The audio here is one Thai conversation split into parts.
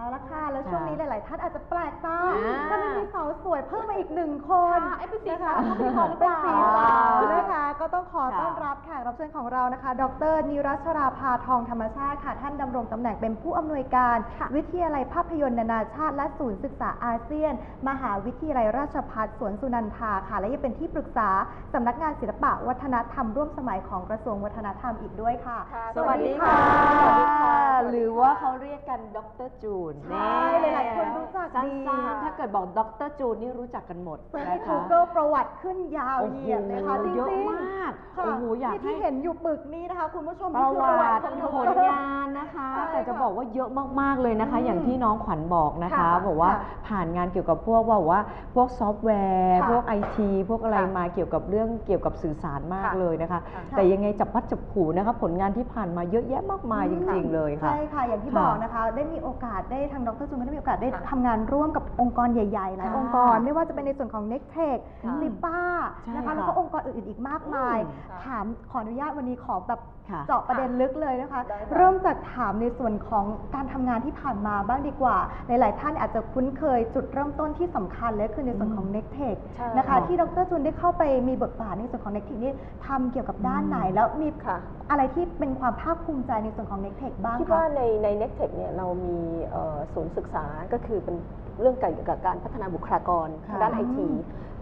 เอาละค่ะ แล้วช่วงนี้หลาย ๆ ท่านอาจจะแปลกตาอ่าถ้ามันมีสาวสวยเพิ่มมาอีกหนึ่งคนค่ะเอ๊ะเป็นสีนะคะขาวเป็นสีขาวหรือเปเป็นล่าสีสาวนะคะ ก็ต้องขอค่ะต้อนรับแขกรับเชิญของเรานะคะ ดรนิรัชราภาทองธรรมชาติค่ะ ท่านดำรงตำแหน่งเป็นผู้อำนวยการ วิทยาลัยภาพยนตร์นานาชาติ และศูนย์ศึกษาอาเซียน มหาวิทยาลัยราชภัฏสวนสุนันทาค่ะ และยังเป็นที่ปรึกษาสำนักงานศิลปะวัฒนธรรมร่วมสมัยของกระทรวงวัฒนธรรมอีกด้วยค่ะค่ะสวัสดีค่ะ สวัสดีค่ะ หรือว่าเขาเรียกกันดรจูนใช่หลายๆคนรู้จักดี สั้นๆถ้าเกิดบอกดรจูนนี่รู้จักกันหมดเสิร์ชในนะคะ Google ประวัติขึ้นยาวโอ้เหโหยียดเลยค่ะจริงๆเยอะมากค่ะโอ้โหอยากนี่ให้ที่เห็นอยู่ปึกนี้นะคะ คุณผู้ชมประนี่คือวัประวัติติของผลดร งานนะคะ ใช่แต่จะค่ะบอกว่าเยอะมาก ๆ เลยนะคะ อืมอย่างที่น้องขวัญบอกนะคะ ค่ะบอกว่าค่ะผ่านงานเกี่ยวกับพวกว่าบอกว่า พวกซอฟต์แวร์ ค่ะพวกไอทีพวกอะไรค่ะมาเกี่ยวกับเรื่องเกี่ยวกับสื่อสารมากค่ะ เลยนะคะ ค่ะ แต่ยังไงจับพัดจับผูนะคะ ผลงานที่ผ่านมาเยอะแยะมากมายจริง ๆ เลยค่ะ ใช่ค่ะ อย่างที่ค่ะบอกนะคะ ได้มีโอกาสได้ทางดรจุนก็ได้มีโอกาสได้ค่ะทำงานร่วมกับองค์กรใหญ่ๆหลายค่ะองค์กร ไม่ว่าจะเป็นในส่วนของ n e c t e c ค่ะซิป้าใช่นะคะค่ะแล้วก็องค์กรอื่นๆอีกมากมาย อืมถามขออนุญาตวันนี้ขอแบบ ค่ะเจาะประเด็นลึกเลยนะคะ ได้ค่ะ เริ่มจากถามในส่วนของการทำงานที่ผ่านมาบ้างดีกว่า หลาย ๆ ท่านอาจจะคุ้นเคยจุดเริ่มต้นที่สำคัญเลยคือในส่วนของ n e c t e c ใช่นะคะค่ะที่ดรจุนได้เข้าไปมีบทบาทในส่วนของ n e c t e c นี่ทำเกี่ยวกับด้านไหน แล้วมีค่ะ อะไรที่เป็นความภาคภูมิใจในส่วนของ n e c t e c บ้างคิดคะว่าในใน n e c t e c h เนี่ยเรามีเอ่อศูนย์ศึกษาก็คือเป็นเรื่องเกี่ยวกับการพัฒนาบุคลากรค่ะทางด้านไอที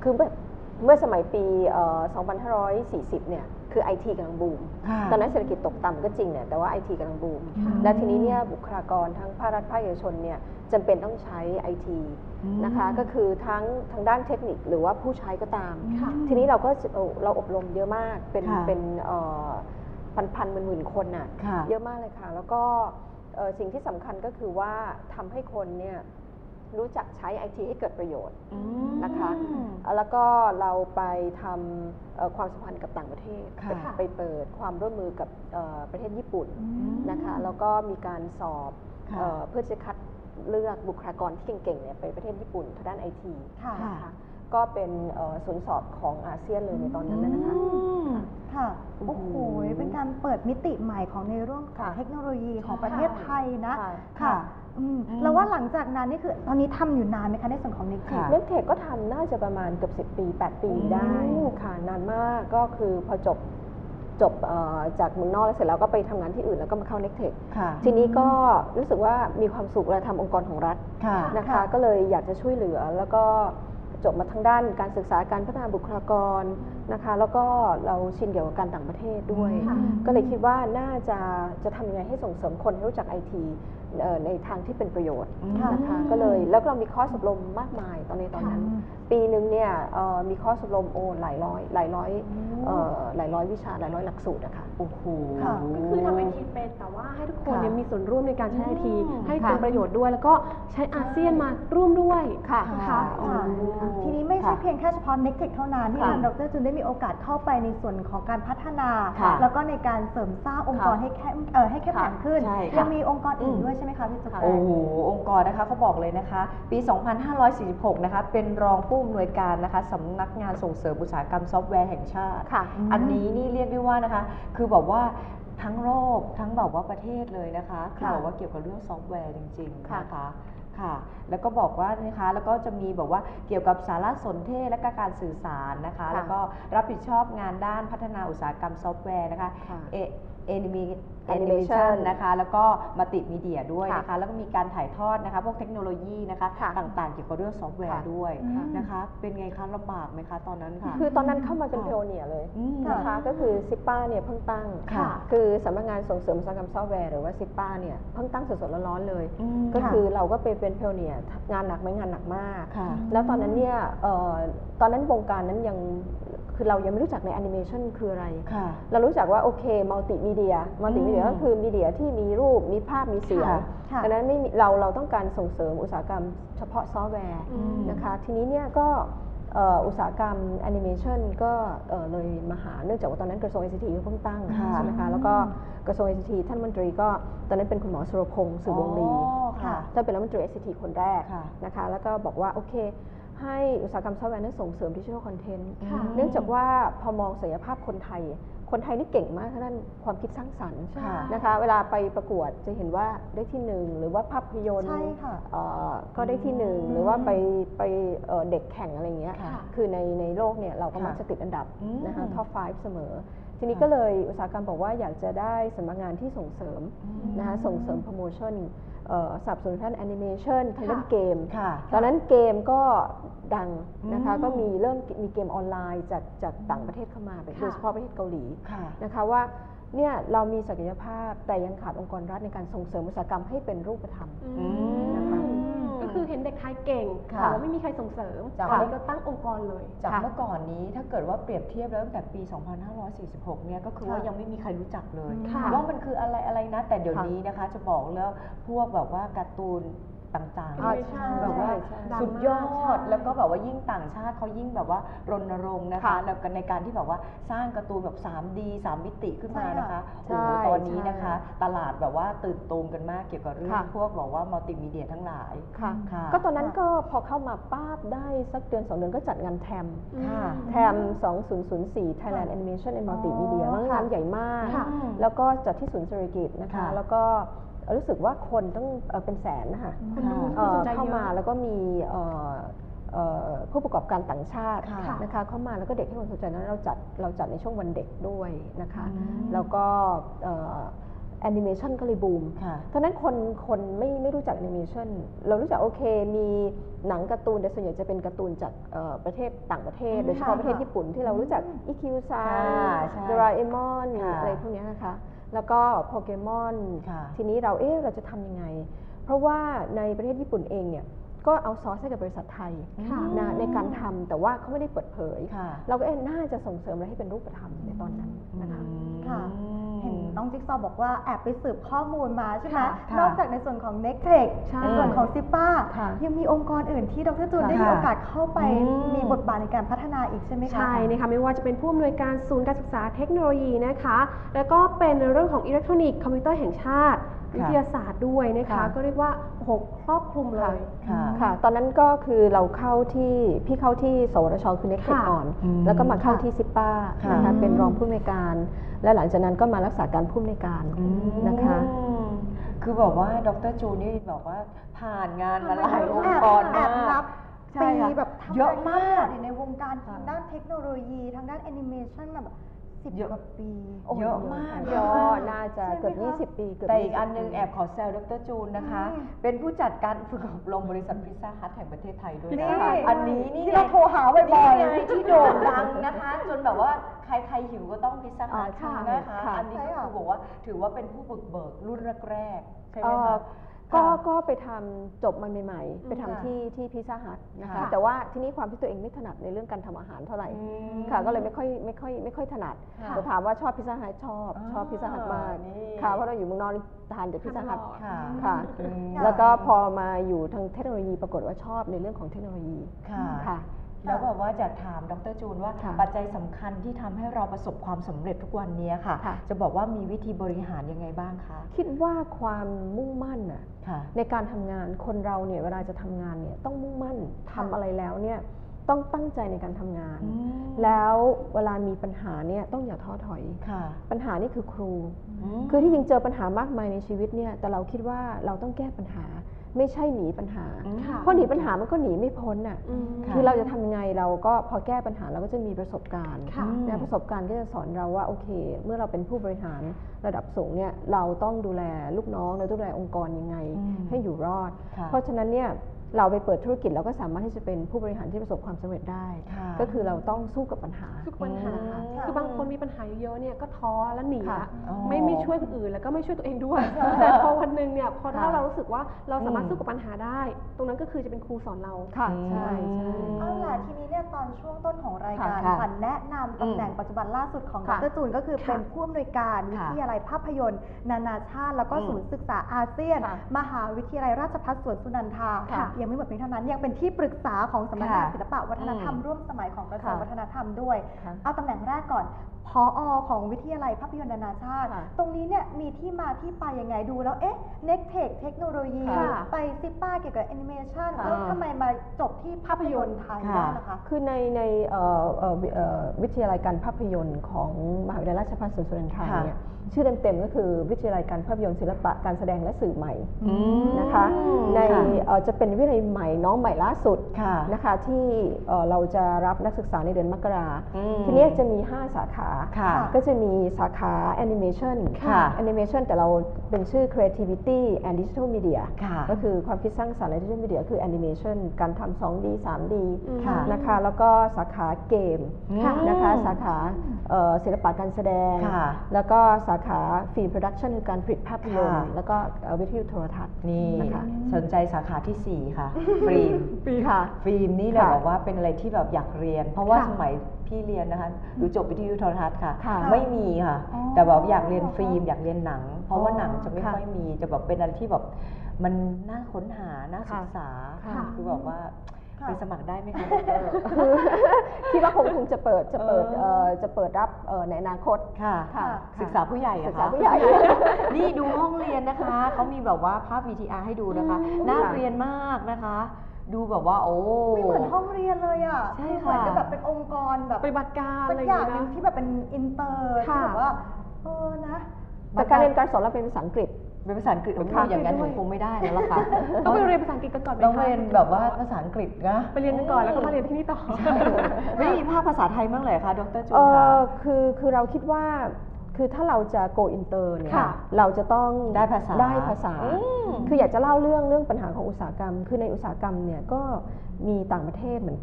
คือเมื่อเมื่อสมัยปีเอ่อ2540 เนี่ย คือไอทีกำลังบูมค่ะตอนนั้นเศรษฐกิจตกต่ำก็จริงเนี่ยแต่ว่าไอทีกำลังบูมค่ะและทีนี้เนี่ยบุคลากรทั้งภาครัฐภาคเอกชนเนี่ยจำเป็นต้องใช้ไอทีอืมนะคะก็คือทั้งทางด้านเทคนิคหรือว่าผู้ใช้ก็ตามค่ะทีนี้เราก็เราเราอบรมเยอะมากเป็นค่ะเป็นเอ่อพันพันหมื่นหมื่นคนน่ะค่ะเยอะมากเลยค่ะ แล้วก็เอ่อสิ่งที่สำคัญก็คือว่าทำให้คนเนี่ย รู้จักใช้ไอทีให้เกิดประโยชน์อืมนะคะเอ่อแล้วก็เราไปทำเอ่อความสัมพันธ์กับต่างประเทศค่ะไปไปเปิดความร่วมมือกับเอ่อประเทศญี่ปุ่นอืมนะคะ แล้วก็มีการสอบค่ะเอ่อเพื่อจะคัดเลือกบุคลากรที่เก่งๆเนี่ยไปประเทศญี่ปุ่นทางด้านไอทีค่ะค่ะนะคะก็เป็นเอ่อศูนย์สอบของอาเซียนเลยในตอนนั้นนะนะคะอืมค่ะ โอ้โอ้โหโห เป็นการเปิดมิติใหม่ของในเรื่องของค่ะเทคโนโลยีของประเทศไทยนะ ค่ะค่ะ อืมอืมแล้วว่าหลังจากนั้นนี่คือตอนนี้ทำอยู่นานไหมคะในส่วนของ n e c t e ค่ะ เน็ตเทคก็ทำน่าจะประมาณเกือบ10 ปี 8 ปีโอ้ได้ค่ะ นานมากก็คือพอจบจบเอ่อจากเมืองนอกแล้วเสร็จแล้วก็ไปทำงานที่อื่นแล้วก็มาเข้าเน็ตเทคค่ะ ทีนี้ก็รู้สึกว่ามีความสุขเวลาทำองค์กรของรัฐค่ะ นะคะ ค่ะ ก็เลยอยากจะช่วยเหลือแล้วก็ จบมาทางด้านการศึกษาการพัฒนาบุคลากรนะคะ แล้วก็เราชินเกี่ยวกับการต่างประเทศด้วย ค่ะ ก็เลยคิดว่าน่าจะจะทำยังไงให้ส่งเสริมคนให้รู้จักไอทีในทางที่เป็นประโยชน์ค่ะนะคะก็เลยแล้วเรามีคอร์สอบรมมากมายตอนในตอนนั้นค่ะปีหนึ่งเนี่ยเอ่อมีคอร์สอบรมโอหลายร้อยหลายร้อยเอ่อหลายร้อยวิชาหลายร้อยหลักสูตรอะค่ะ โอ้โห ค่ะก็คือทำไอทีเป็น แต่ว่าให้ทุกคนเนี่ยค่ะมีส่วนร่วมในการใช้ไอทีอืมให้ค่ะเป็นประโยชน์ด้วย แล้วก็ใช้อาเซียนมาร่วมด้วยค่ะนะคะค่ะอืมทีนี้ไม่ใช่ค่ะเพียงแค่เฉพาะ n e c t e c เท่านั้นที่ค่ะทางดรจุนได้มีโอกาสเข้าไปในส่วนของการพัฒนาค่ะแล้วก็ในการเสริมสร้างองค์กรค่ะให้เข้มเอ่อให้เข้มแข็งขึ้นใช่ค่ะยังมีองค์กรอื่นอืมด้วยใช่ไหมคะพี่จุ๊บค่ะแจโอ้งโหองค์กรนะคะเขาบอกเลยนะคะ ปี 2546 นะคะเป็นรองผู้อำนวยการนะคะสำนักงานส่งเสริมอุตสาหกรรมซอฟต์แวร์แห่งชาติค่ะอันนี้นี่เรียกได้ว่านะคะ คือแบบว่า ทั้งโลกทั้งแบบว่าประเทศเลยนะคะคือค่ะบอกว่าเกี่ยวกับเรื่องซอฟต์แวร์จริงๆค่ะ นะคะ ค่ะ แล้วก็บอกว่านะคะ แล้วก็จะมีแบบว่าเกี่ยวกับสารสนเทศและก็การสื่อสารนะคะค่ะแล้วก็รับผิดชอบงานด้านพัฒนาอุตสาหกรรมซอฟต์แวร์นะคะค่ะเอเอนิมีแอนิเม Animation ชันนะคะ แล้วก็มัลติมีเดียด้วยค่ะนะคะ แล้วก็มีการถ่ายทอดนะคะ พวกเทคโนโลยีนะคะค่ะต่างๆ เกี่ยวกับเรื่องซอฟต์แวร์ค่ะด้วยค่ะนะคะ เป็นไงคะลำบากไหมคะตอนนั้นค่ะ คือตอนนั้นเข้ามาเป็นค่ะเพลเนียเลยอืมนะคะ ก็คือซิปป้าเนี่ยเพิ่งตั้งค่ะคือสำนักงานส่งเสริมอุตสาหกรรมซอฟต์แวร์หรือว่าซิปป้าเนี่ยเพิ่งตั้งสดๆร้อนๆเลยอืมก็คือเราก็ไปเป็นเพลเนียงานหนักไหมงานหนักมากค่ะแล้วตอนนั้นเนี่ยเอ่อตอนนั้นวงการนั้นยังคือเรายังไม่รู้จักในแอนิเมชันคืออะไรค่ะเรารู้จักว่าโอเคมัลติมีเดีย มัลติมีเดียอืมก็คือมีเดียที่มีรูป มีภาพ มีเสียงค่ะค่ะดังนั้นไม่มีเราเราต้องการส่งเสริมอุตสาหกรรมเฉพาะซอฟต์แวร์อืมนะคะ ทีนี้เนี่ยก็เอ่ออุตสาหกรรมแอนิเมชันก็เอ่อเลยมาหาเนื่องจากว่าตอนนั้นกระทรวง ICT เพิ่งตั้งค่ะใช่ไหมคะแล้วก็กระทรวง ICT ท่านรัฐมนตรีก็ตอนนั้นเป็นคุณหมอสุรพงศ์สืบวงลีอ๋อค่ะท่านเป็นรัฐมนตรี ICT คนแรกค่ะนะคะแล้วก็บอกว่าโอเค ให้อุตสาหกรรมซอฟต์แวร์นั้นส่งเสริมดิจิทัลคอนเทนต์ค่ะเนื่องจากว่าพอมองศักยภาพคนไทย คนไทยนี่เก่งมากทางด้านความคิดสร้างสรรค์ค่ะนะคะ เวลาไปประกวดจะเห็นว่าได้ที่หนึ่งหรือว่าภาพยนตร์ใช่ค่ะเอ่อก็ได้ที่หนึ่งหรือว่าไปไปเอ่อเด็กแข่งอะไรอย่างเงี้ยค่ะคือในในโลกเนี่ยเราก็ค่ะมักจะติดอันดับอืมนะคะท็อป5เสมอทีนี้ค่ะก็เลยอุตสาหกรรมบอกว่าอยากจะได้สำนักงานที่ส่งเสริมอืมนะคะส่งเสริมโปรโมชั่นเอ่อ สนับสนุนท่านแอนิเมชันทางด้านเกมค่ะตอนนั้นเกมก็ดังนะคะอืมก็มีเริ่มมีเกมออนไลน์จากจากต่างประเทศเข้ามาโดยค่ะเฉพาะประเทศเกาหลีค่ะนะคะว่าเนี่ยเรามีศักยภาพแต่ยังขาดองค์กรรัฐในการส่งเสริมอุตสาหกรรมให้เป็นรูปธรรมอืมนะ คะก็คือเห็นเด็กไทยเก่งค่ะแต่ว่าไม่มีใครส่งเสริมจ้ะตอนนี้ก็ตั้งองค์กรเลย จากค่ะเมื่อก่อนนี้ถ้าเกิดว่าเปรียบเทียบแล้วตั้งแต่ปี 2546 เนี่ยก็คือว่าค่ะยังไม่มีใครรู้จักเลยค่ะว่ามันคืออะไรอะไรนะ แต่เดี๋ยวค่ะนี้นะคะจะบอกแล้วพวกแบบว่าการ์ตูน ต่างอ่าๆใช่แบบว่าใช่สุดยอดังมากดแล้วก็แบบว่ายิ่งต่างชาติเขายิ่งแบบว่ารณรงค์นะคะค่ะแล้วก็ในการที่แบบว่าสร้างการ์ตูนแบบ 3D 3 มิติขึ้นมานะคะใช่โอ้โหตอนนี้ใช่นะคะ ตลาดแบบว่าตื่นตูมกันมากเกี่ยวกับเรื่องค่ะ พวกแบบว่ามัลติมีเดียทั้งหลาย ค่ะ ค่ะ ก็ตอนนั้นก็พอเข้ามาป้าบได้สักเดือนสองเดือนก็จัดงานแทม ค่ะ แทม 2004 Thailand Animation and Multimedia อ๋อว่างานใหญ่มาก ค่ะแล้วก็จัดที่ศูนย์เศรษฐกิจนะคะ ค่ะแล้วก็ รู้สึกว่าคนต้องเอ่อเป็นแสนนะคะคนดูเอ่อคนสนใจเยอะ เข้ามาแล้วก็มีเอ่อเอ่อผู้ประกอบการต่างชาติค่ะนะคะเข้ามาแล้วก็เด็กให้ความสนใจนั้นเราจัดเราจัดในช่วงวันเด็กด้วยนะคะอืมแล้วก็ แอนิเมชันก็เลยบูมค่ะตอนนั้นคนคนไม่ไม่รู้จักแอนิเมชันเรารู้จักโอเค มีหนังการ์ตูนแต่ส่วนใหญ่จะเป็นการ์ตูนจากเอ่อประเทศต่างประเทศอืมโดยเฉพาะค่ะประเทศญี่ปุ่นที่เรารู้จักอีคิวซังค่ะใช่โดราเอมอนค่ะอะไรพวกเนี้ยนะคะ แล้วก็โปเกมอนค่ะทีนี้เราเอ๊ะเราจะทำยังไง เพราะว่าในประเทศญี่ปุ่นเองเนี่ยก็เอาซอสให้กับบริษัทไทยค่ะนะในการทำแต่ว่าเขาไม่ได้เปิดเผยค่ะเราก็เอ๊ะน่าจะส่งเสริมอะไรให้เป็นรูปธรรมในตอนนั้นนะคะค่ะเห็ นน้องจิ๊กซอว์บอกว่าแอบไปสืบข้อมูลมาใช่ไหมค่ะค่ะนอกจากในส่วนของ n e c t e c ใช่ในส่วนของซิป้าค่ะยังมีองค์กรอื่นที่ดรจูนค่ะได้มีโอกาสเข้าไปอืม มีบทบาทในการพัฒนาอีกใช่ไหมคะ ใช่นะคะไม่ว่าจะเป็นผู้อำนวยการศูนย์การศึกษาเทคโนโลยีนะคะ แล้วก็เป็นเรื่องของอิเล็กทรอนิกส์คอมพิวเตอร์แห่งชาติค่ะวิทยาศาสตร์ด้วยนะคะ ค่ะ ก็เรียกว่าโอ้โหครอบคลุมเลย ค่ะ ค่ะ ตอนนั้นก็คือเราเข้าที่พี่เข้าที่สวทชคือเน็กเทคค่ะ ก่อน อืมแล้วก็มาเข้าค่ะที่ซิป้าค่ะนะคะเป็นรองผู้อำนวยการ และหลังจากนั้นก็มารักษาการผู้อำนวยการอืม นะคะคือบอกว่าดรจูนนี่บอกว่าผ่านงานมาหลายองแอค์บกรแอมาบกนับใช่ปีค่ะ แบบทำเยอะมาก อยู่ในวงการทางด้านเทคโนโลยี ทางด้านแอนิเมชันมาแบบ สิบเยอะกว่าปีเยอะมากเยอะน่าจะเกือบใช่ไหมคะ 20 ปีเกือบแต่อีก20อันนึงปี แอบขอแซวดรจูนนะคะ อืม เป็นผู้จัดการฝึกอบรมบริษัทพิซซ่าฮัทแห่งประเทศไทยด้วยนี่นะคะอันนี้นี่ที่เราโทรหาบ่อยนี่ๆไงที่โด่งดังนะคะ จนแบบว่าใครใครๆหิวก็ต้องพิซซ่าฮัทอ่าใช่นะคะค่ะ อันนี้ก็ใช่ค่ะคือบอกว่าถือว่าเป็นผู้บุกเบิกรุ่นแรกๆใช่ไหมเอ่อคะ ก็ค่ะก็ไปทำจบมาใหม่ ๆ ไปทำค่ะ ที่ที่พิซซ่าฮัทนะคะ ค่ะ แต่ว่าที่นี่ความที่ตัวเองไม่ถนัดในเรื่องการทำอาหารเท่าไหร่อืมค่ะ ก็เลยไม่ค่อยไม่ค่อยไม่ค่อยถนัดค่ะแต่ถามว่าชอบพิซซ่าฮัทชอบอ๋อชอบพิซซ่าฮัทมากนี่ ค่ะ เพราะเราอยู่เมืองนอกนี่ทานแต่พิซซ่าฮัท ค่ะ ค่ะอืมแล้วก็พอมาอยู่ทางเทคโนโลยีปรากฏว่าชอบในเรื่องของเทคโนโลยีค่ะ ค่ะ แล้วแบบว่าจะถามดรจูนว่าค่ะปัจจัยสำคัญที่ทำให้เราประสบความสำเร็จทุกวันนี้ค่ะค่ะ จะบอกว่ามีวิธีบริหารยังไงบ้างคะคิดว่าความมุ่งมั่นน่ะค่ะในการทำงานคนเราเนี่ยเวลาจะทำงานเนี่ยต้องมุ่งมั่นทำอะไรแล้วเนี่ยต้องตั้งใจในการทำงานอืมแล้วเวลามีปัญหาเนี่ยต้องอย่าท้อถอยค่ะปัญหานี่คือครูมคือที่จริงเจอปัญหามากมายในชีวิตเนี่ยแต่เราคิดว่าเราต้องแก้ปัญหา ไม่ใช่หนีปัญหาอืมค่ะเพราะหนีปัญหามันก็หนีไม่พ้นน่ะอืมค่ะคือเราจะทำยังไงเราก็พอแก้ปัญหาเราก็จะมีประสบการณ์ค่ะนะประสบการณ์ก็จะสอนเราว่าโอเค เมื่อเราเป็นผู้บริหารระดับสูงเนี่ยเราต้องดูแลลูกน้องเราต้องดูแลองค์กรยังไงอืมให้อยู่รอดค่ะเพราะฉะนั้นเนี่ย เราไปเปิดธุรกิจเราก็สามารถที่จะเป็นผู้บริหารที่ประสบความสำเร็จได้ ค่ะก็คือเราต้องสู้กับปัญหา ทุกปัญหาอืมคือบางคนมีปัญหาเยอะๆเนี่ยก็ท้อแล้วหนีค่ะละอ๋อไม่ไม่ช่วยคนอื่นแล้วก็ไม่ช่วยตัวเองด้วย แต่พอวันหนึ่งเนี่ยพอถ้าค่ะ เรารู้สึกว่าเราสามารถอืมสู้กับปัญหาได้ ตรงนั้นก็คือจะเป็นครูสอนเรา ค่ะอืมใช่ใช่ เอาล่ะทีนี้เนี่ยตอนช่วงต้นของรายการค่ะขวัญแนะนำตำแหน่งปัจจุบันล่าสุดของดค่ะรจูนก็คือเป็นผู้อำนวยการวิค่ะทยาลัยภาพยนตร์ นานาชาติ แล้วก็อืมศูนย์ศึกษาอาเซียน ค่ะมหาวิทยาลัยราชภัฏสวนสุนันทาค่ะยังไม่หมดเพียงเท่านั้น ยังเป็นที่ปรึกษาของสำนักงานค่ะศิลปะวัฒนธรรมอืมร่วมสมัยของกระทรวงค่ะวัฒนธรรมด้วยค่ะเอาตำแหน่งแรกก่อน พพออของวิทยาลัยภาพยนตร์นานาชาติค่ะตรงนี้เนี่ยมีที่มาที่ไปยังไงดูแล้ว เอ๊ะ n e c t e c h เทคโนโลยี ค่ะไปซิป้าเกี่ยวกับแอนิเมชันค่ะ แล้วทำไมมาจบที่ภาพยนตร์ไทยค่ะได้นะคะ คือในในเอ่อเอ่อวิเอ่อวิทยาลัยการภาพยนตร์ของมหาวิทยาลัยราชภัฏสวนสุนันทราค่ะเนี่ยชื่อเต็มๆก็คือวิทยาลัยการภาพยนตร์ศิลปะการแสดงและสื่อใหม่อืมนะคะในค่ะ เอ่อจะเป็นวิทยาลัยใหม่น้องใหม่ล่าสุดค่ะนะคะที่เอ่อเราจะรับนักศึกษาในเดือนมกราอืมทีเนี้ยจะมี 5 สาขาค่ะ ก็จะมีสาขาแอนิเมชันค่ะแอนิเมชันแต่เราเป็นชื่อ creativity and digital media ค่ะก็คือความคิดสร้างสรรค์ในดิจิทัลมีเดียคือแอนิเมชันการทำ 2D 3D ค่ะนะคะ แล้วก็สาขาเกมค่ะนะคะ สาขาเอ่อศิลปะการแสดงค่ะแล้วก็สาขาฟิล์มโปรดักชันคือการผลิตภาพยนตร์ค่ะแล้วก็เอ่อวิทยุโทรทัศน์นี่นะคะสนใจสาขาทีสี่4 ค่ะ ฟิล์มปีค่ะฟิล์มนี่เลยค่ะบอกว่าเป็นอะไรที่แบบอยากเรียน เพราะว่าค่ะสมัย พี่เรียนนะคะดูจบวิทยุโทรทัศน์ค่ะ ค่ะไม่มีค่ะ อ๋อแต่แบบอยากเรียนฟิล์มอยากเรียนหนัง เพราะว่าอ๋อหนังจะไม่ค่ะค่อยมีจะแบบเป็นอะไรที่แบบมันน่าค้นหาน่าศึค่ะกษาค่ะคือบอกว่าค่ะ ไปสมัครได้ไหมคะดร คือคิดว่าคงคงจะเปิดจะเปิดเออเอ่อจะเปิดรับเอ่อในอนาคต ค่ะ ค่ะศึกษาผู้ใหญ่ศึอะกษาคะผู้ใหญ่ นี่ดูห้องเรียนนะคะ เขามีแบบว่าภาพ VTR ให้ดูนะคะ น่าค่ะเรียนมากนะคะ ดูแบบว่า โอ้ ไม่เหมือนห้องเรียนเลยอะใช่คือเหมือนค่ะกับแบบเป็นองค์กรแบบปฏิบัติการสัอะกไรออย่างย่างเงี้ยหนึ่งนะที่แบบเป็นอินเตอร์ที่ค่ะ แบบว่าเออนะ แต่การเรียนการสอนเราเป็นภาษาอังกฤษ เป็นภาษาอังกฤษโอ้โหค่ะ อย่างนั้นหนูคงไม่ได้แล้วล่ะค่ะต้องไปเรียนภาษาอังกฤษกันก่อนไหมต้องคะเรียนแบบว่าภาษาอังกฤษนะไปเรียนกันก่อนแล้วก็มาเรียนที่นี่ต่อ ไม่มีภาคภาษาไทยบ้างเลยคะดรจูเอนคะ อคือคือเราคิดว่า คือถ้าเราจะ go inter เนี่ยค่ะเราจะต้องได้ภาษา ได้ภาษาอืมคืออยากจะเล่าเรื่องเรื่องปัญหาของอุตสาหกรรม คือในอุตสาหกรรมเนี่ยก็มีต่างประเทศเหมือน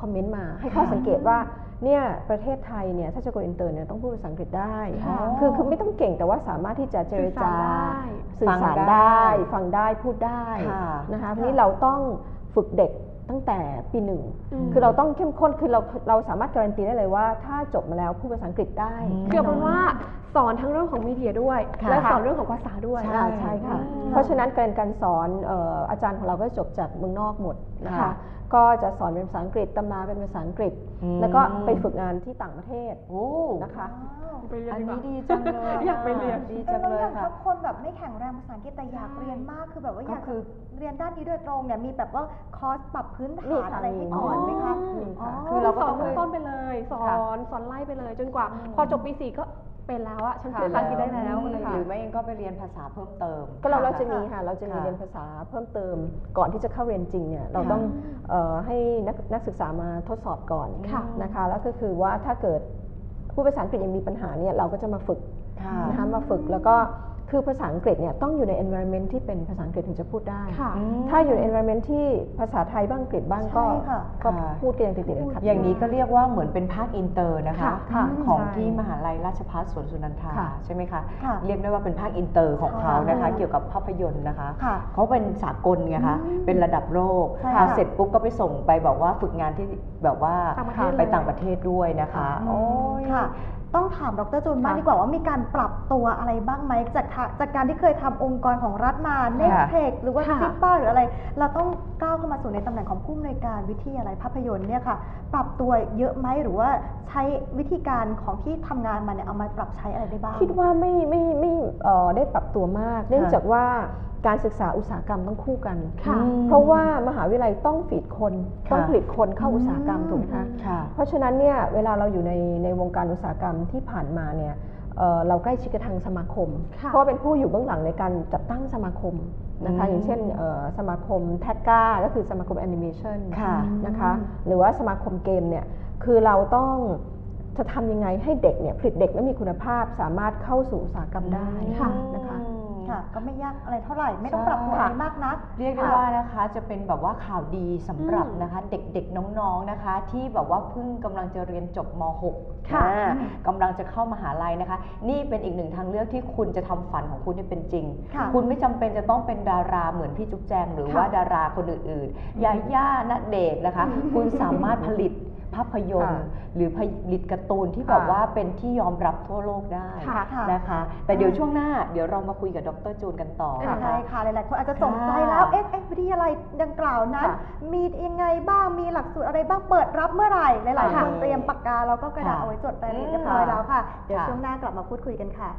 คอมเมนต์มา ให้ข้อสังเกตว่าเนี่ยประเทศไทยเนี่ยถ้าจะ go inter เนี่ยต้องพูดภาษาอังกฤษได้ค่ะคือคือไม่ต้องเก่งแต่ว่าสามารถที่จะเจรจาสื่อสารได้สื่อสารได้ฟังได้พูดได้ค่ะนะคะทีนี้เราต้องฝึกเด็ก ตั้งแต่ปีหนึ่งอืมคือเราต้องเข้มข้น คือเราเราสามารถการันตีได้เลยว่า ถ้าจบมาแล้วพูดภาษาอังกฤษได้อืมเกือบเป็นว่าสอนทั้งเรื่องของมีเดียด้วยค่ะและสอนเรื่องของภาษาด้วยใช่ใช่ค่ะอืมเพราะฉะนั้นการการสอนเอ่ออาจารย์ของเราก็จบจากเมืองนอกหมดนะคะค่ะก็จะสอนเป็นภาษาอังกฤษตำราเป็นภาษาอังกฤษอืมแล้วก็ไปฝึกงานที่ต่างประเทศโอ้นะคะไปเรียนอันดีกว่านี้ดีจังเลยอยากไปเรียนดีเอจัองแล้วเลอยย่างค่ะถ้าคนแบบไม่แข็งแรงภาษาอังกฤษแต่อยากเรียนมากคือแบบว่าอยากก็คือเรียนด้านนี้โดยตรงเนี่ยมีแบบว่าคอร์สปรับพื้นมีฐานค่ะอะไรให้มีก่อนไหมคะมีค่ะ คือเราก็สอต้อนงเบื้องต้นไปเลย สอค่ะนสอนไล่ไปเลยจนกว่า พอจบปีสี่ก็เป็นแล้วอะฉันพูดภาษาอังกฤษได้แล้วอะไรอย่างหรืเงี้อยไม่เองก็ไปเรียนภาษาเพิ่มเติม ก็เราเราค่จะมีค่ะเราจะมีค่ะเรียนภาษาเพิ่มเติมก่อนที่จะเข้าเรียนจริงเนี่ยเราค่ะต้องเอ่อให้นักนักศึกษามาทดสอบก่อนค่ะนะคะแล้วก็คือว่าถ้าเกิดผู้ภาษาอังกฤษยังมีปัญหาเนี่ยเราก็จะมาฝึกค่ะ นะคะมาฝึกแล้วก็ คือภาษาอังกฤษเนี่ยต้องอยู่ใน environment ที่เป็นภาษาอังกฤษถึงจะพูดได้ ค่ะอืมถ้าอยู่ใน environment ที่ภาษาไทยบ้างอังกฤษบ้างก็ใช่ค่ะ ก็ค่ะ พูดกันอย่างติดติดๆขัดๆ อย่างนี้ก็เรียกว่าเหมือนเป็นภาคอินเตอร์นะคะ ค่ะค่ะของใช่ที่มหาลัยราชภัฏสวนสุนันทาค่ะ ใช่ไหมคะ ค่ะเรียกได้ว่าเป็นภาคอินเตอร์ของเขานะคะเกี่ยวกับภาพยนตร์นะคะ ค่ะเขาเป็นสากลไงคะอืมเป็นระดับโลกใช่พอค่ะเสร็จปุ๊บก็ไปส่งไปบอกว่าฝึกงานที่แบบว่าต่างประเทศเลย ไปต่างประเทศด้วยนะคะ โอ้ย ค่ะ ต้องถามดรจูนบ้างค่ะดีกว่าว่ามีการปรับตัวอะไรบ้างไหมจากทะจากการที่เคยทำองค์กรของรัฐมาเน็ตเทคหรือว่าค่ะซิปป้าหรืออะไร เราต้องก้าวเข้ามาสู่ในตำแหน่งของผู้อำนวยการวิทยาลัยภาพยนตร์เนี่ยค่ะ ปรับตัวเยอะไหมหรือว่าใช้วิธีการของที่ทำงานมาเนี่ยเอามาปรับใช้อะไรได้บ้าง คิดว่าไม่ไม่ไม่เอ่อได้ปรับตัวมาก เนื่องจากว่า การศึกษาอุตสาหกรรมต้องคู่กันค่ะอืมเพราะว่ามหาวิทยาลัยต้องฝีดคนค่ะต้องผลิตคนเข้าอุตสาหกรรมอืมถูกไหมคะค่ะเพราะฉะนั้นเนี่ยเวลาเราอยู่ในในวงการอุตสาหกรรมที่ผ่านมาเนี่ยเอ่อเราใกล้ชิดกับทางสมาคมค่ะเพราะว่าเป็นผู้อยู่เบื้องหลังในการจัดตั้งสมาคมนะคะอืมอย่างเช่นเอ่อสมาคมแท็กก้าก็คือสมาคมแอนิเมชันค่ะนะคะหรือว่าสมาคมเกมเนี่ยคือเราต้องจะทำยังไงให้เด็กเนี่ยผลิตเด็กและมีคุณภาพสามารถเข้าสู่อุตสาหกรรมได้ค่ะนะคะ ค่ะ ก็ไม่ยากอะไรเท่าไหร่ ไม่ต้องใช่ปรับตัวอะไรมากนัก เรียกได้ว่านะคะจะเป็นแบบว่าข่าวดีสำหรับนะคะ เด็กๆน้องๆนะคะ ที่แบบว่าเพิ่งกำลังจะเรียนจบม .6 ค่ะอ่ากำลังจะเข้ามหาลัยนะคะ นี่เป็นอีกหนึ่งทางเลือกที่คุณจะทำฝันของคุณให้เป็นจริง ค่ะคุณไม่จำเป็นจะต้องเป็นดาราเหมือนพี่จุ๊บแจง หรือค่ะว่าดาราคนอื่นๆยาย่าณเดชน์นะคะ คุณสามารถผลิตภาพยนตร์ค่ะหรือผลิตการ์ตูนที่ค่ะแบบว่าเป็นที่ยอมรับทั่วโลกได้ค่ะ นะคะ แต่เดี๋ยวช่วงหน้าเดี๋ยวเรามาคุยกับดรจูนกันต่อใช่นะคะค่ะหลายๆคนอาจจะสงใจค่ะแล้วเอ๊ะเอ๊ะวิทยาลัยลัยดังกล่าวนั้นค่ะมียังไงบ้างมีหลักสูตรอะไรบ้างเปิดรับเมื่อไหร่หลายๆค่ะคนเตรียมปากกาแล้วก็กระดาษค่ะเอาไว้จดรายละเอียดเรียบร้อยแล้วค่ะเดี๋ยวค่ะช่วงหน้ากลับมาพูดคุยกันค่ะ